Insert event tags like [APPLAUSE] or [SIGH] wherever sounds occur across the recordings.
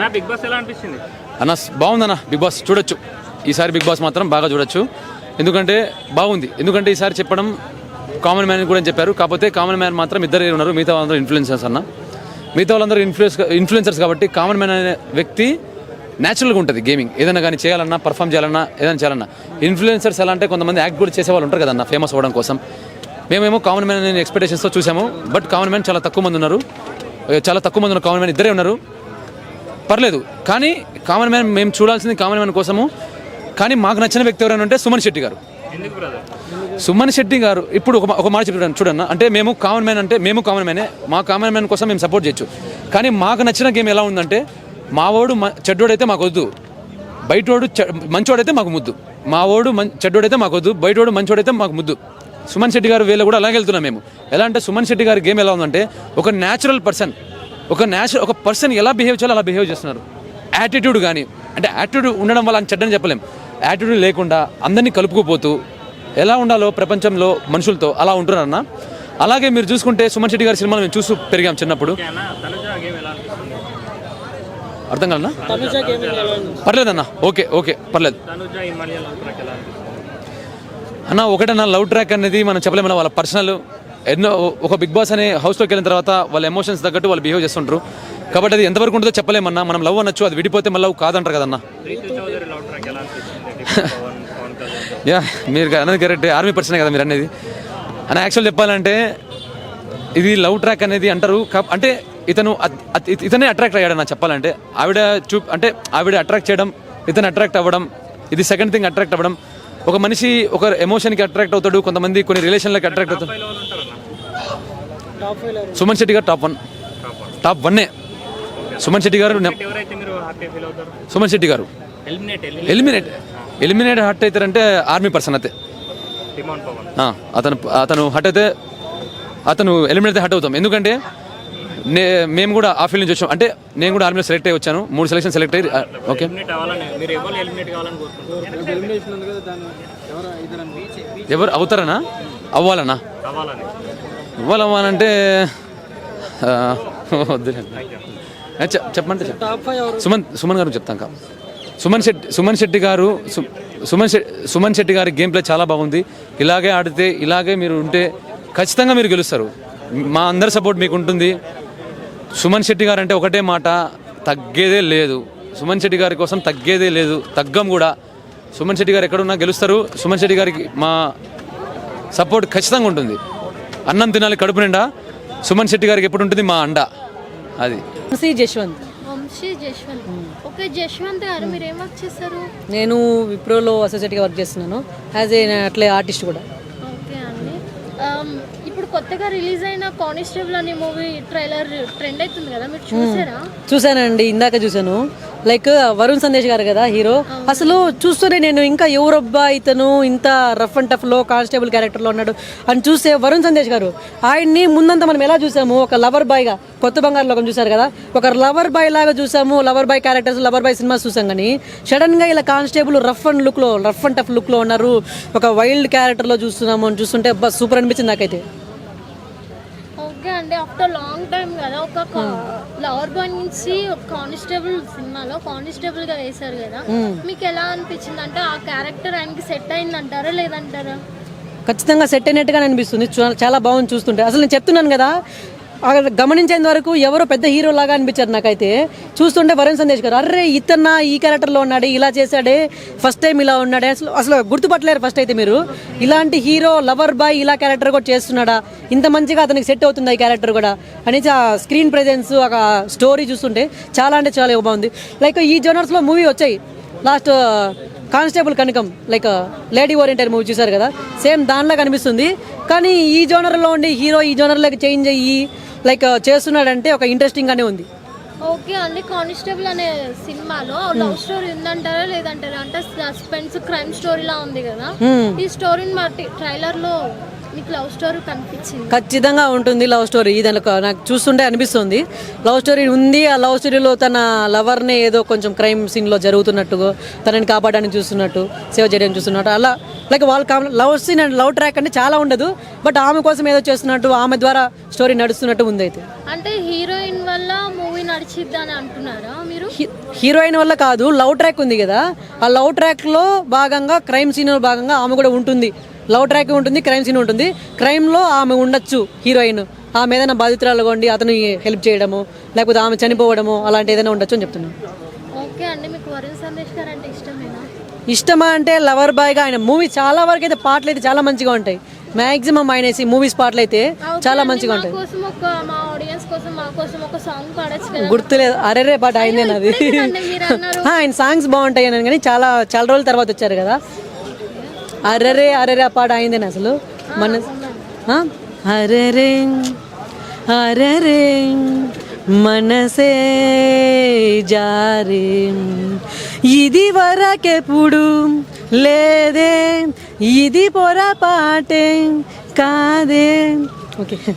నా big boss ఎలా అనిపించింది? అన్న బాగుందన్న బిగ్ బాస్ చూడొచ్చు. ఈసారి బిగ్ బాస్ మాత్రం బాగా చూడొచ్చు. ఎందుకంటే బాగుంది. ఎందుకంటే ఈసారి చెప్పడం కామన్ మ్యాన్ కూడా చెప్పారు. కాకపోతే కామన్ మ్యాన్ మాత్రం ఇద్దరే ఉన్నారు. మిగతా వాళ్ళందరూ ఇన్ఫ్లుయెన్సర్స్ అన్న. మిగతా వాళ్ళందరూ ఇన్ఫ్లుయెన్స్ ఇన్ఫ్లుయెన్సర్స్ కాబట్టి కామన్ మ్యాన్ అనే వ్యక్తి న్యాచురల్గా ఉంటుంది గేమింగ్ ఏదైనా కానీ చేయాలన్నా పర్ఫామ్ చేయాలన్నా ఏదైనా చేయాలన్నా. ఇన్ఫ్లుయెన్సర్స్ ఎలా అంటే కొంతమంది యాక్ట్ కూడా చేసే వాళ్ళు ఉంటారు కదన్న ఫేమస్ అవ్వడం కోసం. మేమేమో కామన్ మ్యాన్ అనే ఎక్స్పెక్టేషన్స్తో చూసాము. బట్ కామన్ మ్యాన్ చాలా తక్కువ మంది ఉన్నారు. చాలా తక్కువ మంది ఉన్నారు కామన్ మ్యాన్ ఇద్దరే ఉన్నారు. పర్లేదు. కానీ కామన్ మ్యాన్ మేము చూడాల్సింది కామన్ మ్యాన్ కోసము. కానీ మాకు నచ్చిన వ్యక్తి ఎవరైనా ఉంటే సుమన్ శెట్టి గారు. సుమన్ శెట్టి గారు ఇప్పుడు ఒక ఒక మాట చెప్పాను చూడన్న అంటే మేము కామన్ మ్యాన్ అంటే మేము కామన్ మ్యానే మా కామన్ మ్యాన్ కోసం మేము సపోర్ట్ చేయొచ్చు. కానీ మాకు నచ్చిన గేమ్ ఎలా ఉందంటే మావోడు చెడ్డోడైతే మాకు వద్దు. బయటోడు మంచోడైతే మాకు ముద్దు. మావోడు మం చెడ్డోడైతే మాకు వద్దు. బయటోడు మంచోడైతే మాకు ముద్దు. సుమన్ శెట్టి గారు వీళ్ళు కూడా అలాగే వెళ్తున్నాం మేము. ఎలా అంటే సుమన్ శెట్టి గారి గేమ్ ఎలా ఉందంటే ఒక న్యాచురల్ పర్సన్ ఒక న్యాచురల్ ఒక పర్సన్ ఎలా బిహేవ్ చేయాలో అలా బిహేవ్ చేస్తున్నారు. యాటిట్యూడ్ కానీ అంటే యాటిట్యూడ్ ఉండడం వల్ల అని చెడ్డని చెప్పలేం. యాటిట్యూడ్ లేకుండా అందరినీ కలుపుకుపోతూ ఎలా ఉండాలో ప్రపంచంలో మనుషులతో అలా ఉంటున్నారన్న? అలాగే మీరు చూసుకుంటే సుమన్ శెట్టి గారి సినిమాలు మేము చూస్తూ పెరిగాం చిన్నప్పుడు. అర్థం కాలన్నా పర్లేదన్నా. ఓకే ఓకే పర్లేదు. అన్న ఒకటన్నా లవ్ ట్రాక్ అనేది మనం చెప్పలేమన్నా వాళ్ళ పర్సనల్ ఎన్నో ఒక బిగ్ బాస్ అనే హౌస్లోకి వెళ్ళిన తర్వాత వాళ్ళ ఎమోషన్స్ తగ్గట్టు వాళ్ళు బిహేవ్ చేస్తుంటారు కాబట్టి అది ఎంతవరకు ఉంటుందో చెప్పలేమన్నా. మనం లవ్ అనొచ్చు అది విడిపోతే మళ్ళీ లవ్ కాదంటారు కదన్నా. [LAUGHS] యా మీరు అన్నది కరెక్ట్ ఆర్మీ పర్సనే కదా మీరు అనేది. అని యాక్చువల్ చెప్పాలంటే ఇది లవ్ ట్రాక్ అనేది అంటారు. అంటే ఇతను ఇతనే అట్రాక్ట్ అయ్యాడు నా చెప్పాలంటే. ఆవిడ చూ అంటే ఆవిడ అట్రాక్ట్ చేయడం ఇతను అట్రాక్ట్ అవ్వడం ఇది సెకండ్ థింగ్ అట్రాక్ట్ అవ్వడం ఒక మనిషి ఒక ఎమోషన్కి అట్రాక్ట్ అవుతాడు కొంతమంది కొన్ని రిలేషన్లకి అట్రాక్ట్ అవుతాడు సుమన్ శెట్టి గారు టాప్ వన్ టాప్ వన్నే సుమన్ శెట్టి గారు నెం- ఎవరైతే మీరు హ్యాపీ ఫీల్ అవుతారు? సుమన్ శెట్టి గారు. ఎలిమినేట్ ఎలిమినేట్ ఎలిమినేట్ హట్ అవుతారంటే ఆర్మీ పర్సన్ అయితే అతను అతను హట్ అయితే అతను ఎలిమినేట్ అయితే హట్ అవుతాం. ఎందుకంటే నే మేము కూడా ఆ ఫీల్డ్ నుంచి వచ్చాం. అంటే నేను కూడా ఆర్మీలో సెలెక్ట్ అయ్యి వచ్చాను. మూడు సెలెక్షన్ సెలెక్ట్ అయ్యి ఓకే ఎవరు అవుతారనా? అవ్వాలనా? అవ్వాలి అవ్వాలంటే చెప్పమంటే చెప్ సుమన్ సుమన్ గారు చెప్తాం కా. సుమన్ శెట్టి సుమన్ శెట్టి గారు సుమన్ శెట్టి సుమన్ శెట్టి గారి గేమ్ ప్లే చాలా బాగుంది. ఇలాగే ఆడితే ఇలాగే మీరు ఉంటే ఖచ్చితంగా మీరు గెలుస్తారు. మా అందరి సపోర్ట్ మీకు ఉంటుంది. సుమన్ శెట్టి గారు అంటే ఒకటే మాట తగ్గేదే లేదు. సుమన్ శెట్టి గారి కోసం తగ్గేదే లేదు. తగ్గం కూడా. సుమన్ శెట్టి గారు ఎక్కడున్నా గెలుస్తారు. సుమన్ శెట్టి గారికి మా సపోర్ట్ ఖచ్చితంగా ఉంటుంది. అన్నం తినాలి కడుపు నిండా. సుమన్ శెట్టి గారికి ఎప్పుడు ఉంటుంది మా అండ. అది. సి జశ్వంత్. వంశీ జశ్వంత్. ఓకే జశ్వంత్ గారు మీరు ఏం వర్క్ చేస్తారు? నేను విప్రోలో అసోసియేట్గా వర్క్ చేస్తున్నాను. యాజ్ ఏ అట్లే ఆర్టిస్ట్ కూడా. ఓకే అండి. ఆమ్, ఇప్పుడు కొత్తగా రిలీజ్ అయిన కానిస్టేబుల్ అనే మూవీ ట్రైలర్ ట్రెండ్ అవుతుంది కదా మీరు చూసారా? చూసానండి ఇందాక చూశాను. లైక్ వరుణ్ సందేశ్ గారు కదా హీరో. అసలు చూస్తూనే నేను ఇంకా ఎవరబ్బా ఇతను ఇంత రఫ్ అండ్ టఫ్లో కానిస్టేబుల్ క్యారెక్టర్లో ఉన్నాడు. అని చూస్తే వరుణ్ సందేశ్ గారు ఆయన్ని ముందంతా మనం ఎలా చూసాము? ఒక లవర్ బాయ్గా కొత్త బంగారు లోకం చూసారు కదా. ఒక లవర్ బాయ్ లాగా చూసాము lover boy characters lover boy cinema చూసాం కానీ సడన్గా ఇలా కానిస్టేబుల్ రఫ్ అండ్ లుక్లో రఫ్ అండ్ టఫ్ లుక్లో ఉన్నారు. ఒక వైల్డ్ క్యారెక్టర్లో చూస్తున్నాము అని చూస్తుంటే అబ్బా సూపర్ అనిపించింది నాకైతే. ఓకే అండి. ఆఫ్టర్ లాంగ్ టైం కదా ఒక లవర్ బాయ్ నుంచి ఒక కానిస్టేబుల్ సినిమాలో కానిస్టేబుల్గా వేశారు కదా. మీకు ఎలా అనిపించింది? అంటే ఆ క్యారెక్టర్ ఆయనకి సెట్ అయింది అంటారా లేదంటారా? ఖచ్చితంగా సెట్ అయినట్టుగా అనిపిస్తుంది. చాలా బాగుంది చూస్తుంటే. అసలు నేను చెప్తున్నాను కదా గమనించేంత వరకు ఎవరో పెద్ద హీరో లాగా అనిపించారు నాకైతే. చూస్తుంటే వరుణ్ సందేశ్ గారు అర్రే ఇతన్న ఈ క్యారెక్టర్లో ఉన్నాడే ఇలా చేశాడే ఫస్ట్ టైం ఇలా ఉన్నాడే. అసలు అసలు గుర్తుపట్టలేరు ఫస్ట్ అయితే మీరు. ఇలాంటి హీరో లవర్ బాయ్ ఇలా క్యారెక్టర్ కూడా చేస్తున్నాడా? ఇంత మంచిగా అతనికి సెట్ అవుతుంది ఈ క్యారెక్టర్ కూడా? అనేసి ఆ స్క్రీన్ ప్రెజెన్స్ ఒక స్టోరీ చూస్తుంటే చాలా అంటే చాలా బాగుంది. లైక్ ఈ జోనర్స్లో మూవీ వచ్చాయి. Last constable Kanakam like lady oriented movie చూసారు కదా? సేమ్ దానిలా కనిపిస్తుంది. కానీ ఈ జోనర్లో ఉండి హీరో ఈ జోనర్లోకి చేంజ్ అయ్యి లైక్ చేస్తున్నాడంటే ఒక ఇంట్రెస్టింగ్గానే ఉంది. ఓకే అండి కానిస్టేబుల్ అనే సినిమాలో లవ్ స్టోరీ ఉందంటారా లేదంటారా? అంటే సస్పెన్స్ క్రైమ్ స్టోరీలా ఉంది కదా. ఈ స్టోరీని బట్టి ట్రైలర్లో లవ్ స్టోరీ కనిపించింది? ఖచ్చితంగా ఉంటుంది లవ్ స్టోరీ. ఇది నాకు చూస్తుంటే అనిపిస్తుంది. లవ్ స్టోరీ ఉంది. ఆ లవ్ స్టోరీలో తన లవర్ని ఏదో కొంచెం క్రైమ్ సీన్లో జరుగుతున్నట్టుగా తనని కాపాడడానికి చూస్తున్నట్టు సేవ్ చేయడానికి చూస్తున్నట్టు. అలా లైక్ వాళ్ళ love scene and love track అంటే చాలా ఉండదు. బట్ ఆమె కోసం ఏదో చేస్తున్నట్టు ఆమె ద్వారా స్టోరీ నడుస్తున్నట్టు ఉంది అయితే. అంటే హీరోయిన్ వల్ల మూవీ నడిచిద్ది అని అంటున్నారా మీరు? హీరోయిన్ వల్ల కాదు లవ్ ట్రాక్ ఉంది కదా. ఆ లవ్ ట్రాక్లో భాగంగా క్రైమ్ సీన్ భాగంగా ఆమె కూడా ఉంటుంది. లవ్ ట్రాక్ ఉంటుంది క్రైమ్ సీన్ ఉంటుంది. క్రైమ్లో ఆమె ఉండొచ్చు హీరోయిన్. ఆమె ఏదైనా బాధితురాలుగా ఉండి అతను హెల్ప్ చేయడము లేకపోతే ఆమె చనిపోవడము అలాంటి ఏదైనా ఉండొచ్చు అని చెప్తున్నాను. ఓకే అండి మీకు వరుణ్ సందేశ్ గారు అంటే ఇష్టమేనా? ఇష్టమా అంటే లవర్ బాయ్గా ఆయన మూవీ చాలా వరకు అయితే పాటలు అయితే చాలా మంచిగా ఉంటాయి. మాక్సిమం ఆయన మూవీస్ పాటలు అయితే చాలా మంచిగా ఉంటాయి. గుర్తులేదు అరేరే పాట అయిందే నాది ఇప్పుడే కదండి మీరు అన్నారు. [LAUGHS] ఆ, ఆయన సాంగ్స్ బాగుంటాయి అని కానీ చాలా చాలా రోజుల తర్వాత వచ్చారు కదా. అరరే అరరే ఆ పాట అయిందని అసలు? మన అరరే అరరే మనసే జారే. ఇది వరకెప్పుడు లేదే. ఇది పొరపాటే కాదే. ఓకే.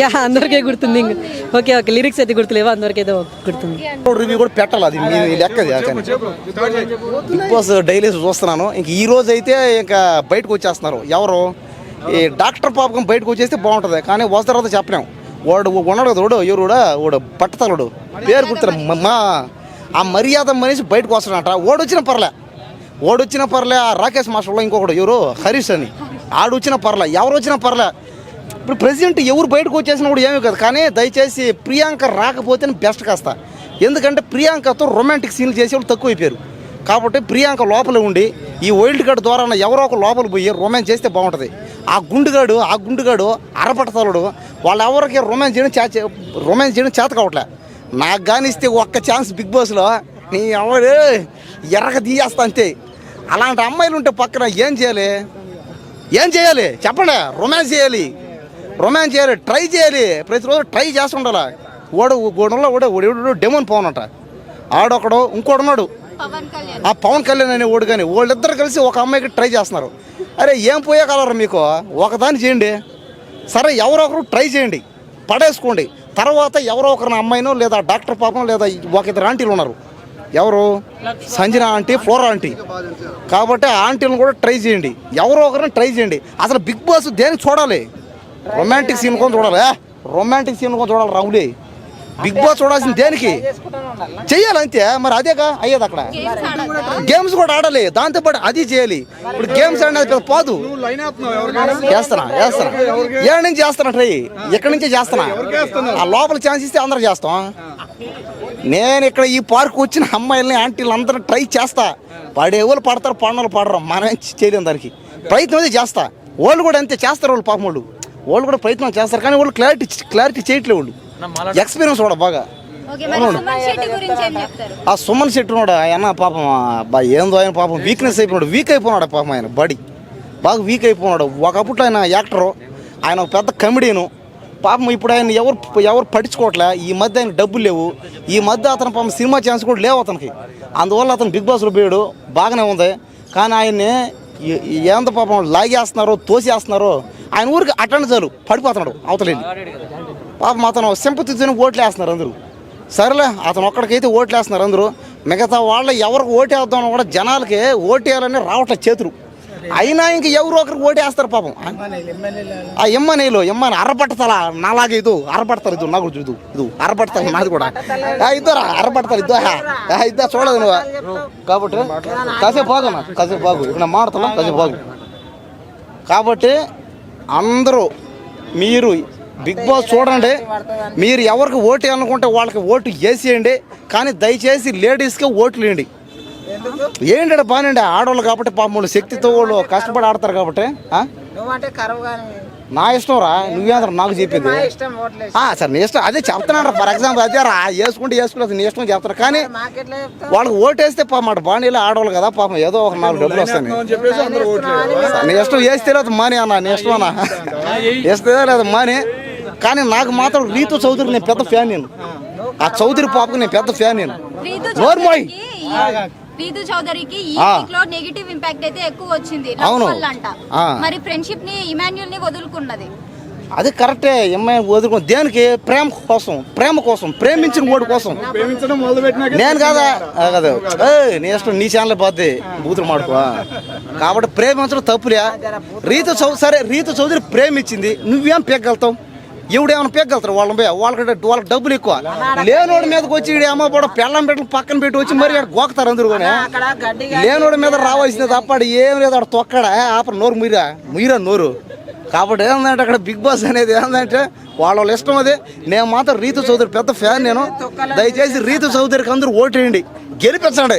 యా అందరికీ గుర్తుంది. ఇంక. ఓకే ఓకే లిరిక్స్ అయితే గుర్తులేవా అందరికీ అయితే గుర్తుంది. రివ్యూ కూడా పెట్టాలి అది మీ లెక్కది బిగ్ బాస్ డైలీ చూస్తున్నాను. ఇంక ఈ రోజు అయితే ఇంకా బయటకు వచ్చేస్తున్నారు. ఎవరు? ఈ డాక్టర్ పాపకం బయటకు వచ్చేస్తే బాగుంటుంది. కానీ వస్త తర్వాత చెప్పలేం. వాడు ఉన్నాడు కదా వాడు ఎవరుడా వాడు పట్టతలుడు పేరు గుర్తురా మా ఆ మర్యాద మనిషి బయటకు వస్తాడంట వాడు వచ్చిన పర్లే. వాడు వచ్చిన పర్లే. ఆ రాకేష్ మాస్టర్లో ఇంకొకడు ఎవరు? హరీష్ అని. ఆడు వచ్చిన పర్లే. ఎవరు వచ్చిన పర్లే. ఇప్పుడు ప్రెసిడెంట్ ఎవరు బయటకు వచ్చేసినా కూడా ఏమీ కాదు. కానీ దయచేసి ప్రియాంక రాకపోతే బెస్ట్ కాస్త. ఎందుకంటే ప్రియాంకతో రొమాంటిక్ సీన్లు చేసేవాళ్ళు తక్కువ అయిపోయారు కాబట్టి ప్రియాంక లోపల ఉండి ఈ వైల్డ్ కార్డ్ ద్వారా ఎవరో ఒక లోపల పోయి రొమాన్స్ చేస్తే బాగుంటుంది. ఆ గుండుగాడు ఆ గుండుగాడు అరపడతలుడు వాళ్ళు ఎవరికి రొమాన్స్ చేయడం చే రొమాన్స్ చేయడం చేత కావట్లే. నాకు కానీ ఇస్తే ఒక్క ఛాన్స్ బిగ్ బాస్లో నీ ఎవరు ఎర్రగ తీయేస్తా అంతే. అలాంటి అమ్మాయిలు ఉంటే పక్కన ఏం చేయాలి? ఏం చేయాలి? చెప్పండి రొమాన్స్ చేయాలి. రొమాన్స్ చేయాలి ట్రై చేయాలి. ప్రతిరోజు ట్రై చేస్తుండాలి. ఓడు గోడంలో ఓడు ఓడు డెమోన్ పవన్ అంట. ఆడొకడు ఇంకోడు ఉన్నాడు. ఆ పవన్ కళ్యాణ్ అనే ఓడు కానీ వాళ్ళిద్దరు కలిసి ఒక అమ్మాయికి ట్రై చేస్తున్నారు. అరే ఏం పోయే కలరు మీకు? ఒకదాన్ని చేయండి. సరే ఎవరో ఒకరు ట్రై చేయండి. పడేసుకోండి. తర్వాత ఎవరో ఒకరిని అమ్మాయినో లేదా డాక్టర్ పాపం లేదా ఒక ఇద్దరు ఆంటీలు ఉన్నారు. ఎవరు? సంజన ఆంటీ ఫ్లోరా ఆంటీ కాబట్టి ఆ ఆంటీలను కూడా ట్రై చేయండి. ఎవరో ఒకరిని ట్రై చేయండి. అసలు బిగ్ బాస్ దేనికి చూడాలి? రొమాంటిక్ సీన్ కొని చూడాలి? రొమాంటిక్ సీన్ కొని చూడాలి రావులే బిగ్ బాస్ చూడాల్సింది దేనికి? చెయ్యాలి అంతే? మరి అదేగా? అయ్యేది అక్కడ. గేమ్స్ కూడా ఆడాలి. దాంతో పాటు అది చేయాలి. ఇప్పుడు గేమ్స్ అనేది పెద్ద పోదు. చేస్తానా చేస్తానా ఏడు నుంచి చేస్తానా ట్రై? ఎక్కడి నుంచే చేస్తానా ఆ లోపల ఛాన్స్ ఇస్తే అందరూ చేస్తాం. నేను ఇక్కడ ఈ పార్క్ వచ్చిన అమ్మాయిల్ని ఆంటీలు అందరూ ట్రై చేస్తా. పడేవాళ్ళు పడతారు పన్నులు పడరు. మనం ఏం చేయలేం దానికి. ప్రయత్నం అయితే చేస్తా. వాళ్ళు కూడా అంతే చేస్తారు వాళ్ళు పాపం వాళ్ళు. వాళ్ళు కూడా ప్రయత్నం చేస్తారు కానీ వాళ్ళు క్లారిటీ క్లారిటీ చేయట్లేదు వాళ్ళు ఎక్స్పీరియన్స్ కూడా బాగా. ఓకే మరి సుమన్ శెట్టి గురించి ఏం చెప్తారు? ఆ సుమన్ శెట్టి ఉన్నాడు ఆయన పాపం బా ఏందో ఆయన పాపం వీక్నెస్ అయిపోయినాడు వీక్ అయిపోయినాడు పాపం ఆయన బాడీ బాగా వీక్ అయిపోయినాడు. ఒకప్పుడు ఆయన యాక్టరు ఆయన ఒక పెద్ద కమెడీను పాపం ఇప్పుడు ఆయన ఎవరు ఎవరు పట్టించుకోవట్లే ఈ మధ్య ఆయన డబ్బులు లేవు. ఈ మధ్య అతను పాపం సినిమా ఛాన్స్ కూడా లేవు అతనికి. అందువల్ల అతను బిగ్ బాస్లో పోయాడు బాగానే ఉంది. కానీ ఆయన్ని ఏంత పాపం లాగేస్తున్నారో తోసేస్తున్నారో ఆయన ఊరికి అటెండ్ చాలు పడిపోతున్నాడు అవతలేని. పాపం అతను సింపతితో ఓట్లు వేస్తున్నారు అందరూ. సరేలే అతను ఒక్కడికైతే ఓట్లు వేస్తున్నారు అందరూ. మిగతా వాళ్ళు ఎవరికి ఓటేద్దామని కూడా జనాలకి ఓటేయాలని రావట్లేదు చేతులు. అయినా ఇంక ఎవరు ఒకరికి ఓటేస్తారు పాపం. ఆ ఎమ్మనేలు ఎమ్మని అరపడతల నాలాగే ఇది అరపడతారు ఇది నాకు ఇది ఇది అరపడతారు నాది కూడా. ఇద్దరా అరపడతారు ఇద్దో ఇద్దా చూడదు నువ్వు. కాబట్టి కాసేపు బాగున్నా కాసేపు బాగు ఇప్పుడు మాడతాం కాసేపు బాగు కాబట్టి అందరూ మీరు బిగ్ బాస్ చూడండి. మీరు ఎవరికి ఓటు అనుకుంటే వాళ్ళకి ఓటు వేసేయండి. కానీ దయచేసి లేడీస్కే ఓట్లు వేయండి. ఏంటంటే బాగానండి ఆడవాళ్ళు కాబట్టి పాపం వాళ్ళు శక్తితో వాళ్ళు కష్టపడి ఆడతారు కాబట్టి నా ఇష్టం రా నువ్వేంద్ర నాకు చెప్పింది. ఇష్టం ఓట్లేదు ఆ, సరే నీ ఇష్టం అదే చెప్తున్నాను ఫర్ ఎగ్జాంపుల్ అదే రా వేసుకుంటే వేసుకునే నీ ఇష్టం చెప్తారు కానీ వాళ్ళకి ఓటేస్తే పాపం మాట బాణీలో ఆడవాళ్ళు కదా పాపం ఏదో ఒక నాలుగు డబ్బులు వస్తాయి. నీ ఇష్టం వేస్తే లేదు మాని అన్న నీ ఇష్టం అన్న. వేస్తే లేదు మాని కానీ నాకు మాత్రం రీతు చౌదరి నేను పెద్ద ఫ్యాన్ నేను. ఆ. చౌదరి పాపకు నేను పెద్ద ఫ్యాన్ నేను. రీతు నోర్మోయ్. రీతు చౌదరికి ఈ. వీక్లో నెగిటివ్ ఇంపాక్ట్ అయితే ఎక్కువ వచ్చింది. అవును. అంట. మరి ఫ్రెండ్షిప్ని ఇమాన్యుల్ని వదులుకున్నది. అది కరెక్టే అమ్మాయి వదులుకో దేనికి? ప్రేమ కోసం. ప్రేమ కోసం. ప్రేమించిన ఓడి కోసం. నేను కాదా? ఆ, కాదు. ఏయ్, నీ ఇష్టం నీ ఛానల్ పోద్ది. బూతులు మాడుకో. కాబట్టి ప్రేమించడం తప్పులే. రీతు చౌ సరే రీతు చౌదరి ప్రేమించింది. నువ్వేం పెగ్గలుగుతావు ఎవడు ఏమైనా పెగ్గలుతారు వాళ్ళని పోయి? వాళ్ళకి వాళ్ళకి డబ్బులు ఎక్కువ. లేనోడి మీదకి వచ్చి ఏమో కూడా పెళ్ళం పెట్టలు పక్కన పెట్టి వచ్చి మరి ఆడ గోకుతారు అందరూ కానీ అక్కడ లేనోడి మీద రావాల్సింది తప్ప ఏం లేదు ఆడ తొక్కడా? ఆపర నోరు ముయిరా ముయిరా నోరు. కాబట్టి ఏంటంటే అక్కడ బిగ్ బాస్ అనేది ఏంటంటే వాళ్ళ వాళ్ళ ఇష్టం అదే. నేను మాత్రం రీతు చౌదరి పెద్ద ఫ్యాన్ నేను. దయచేసి రీతు చౌదరికి అందరూ ఓటేయండి గెలిపించండి.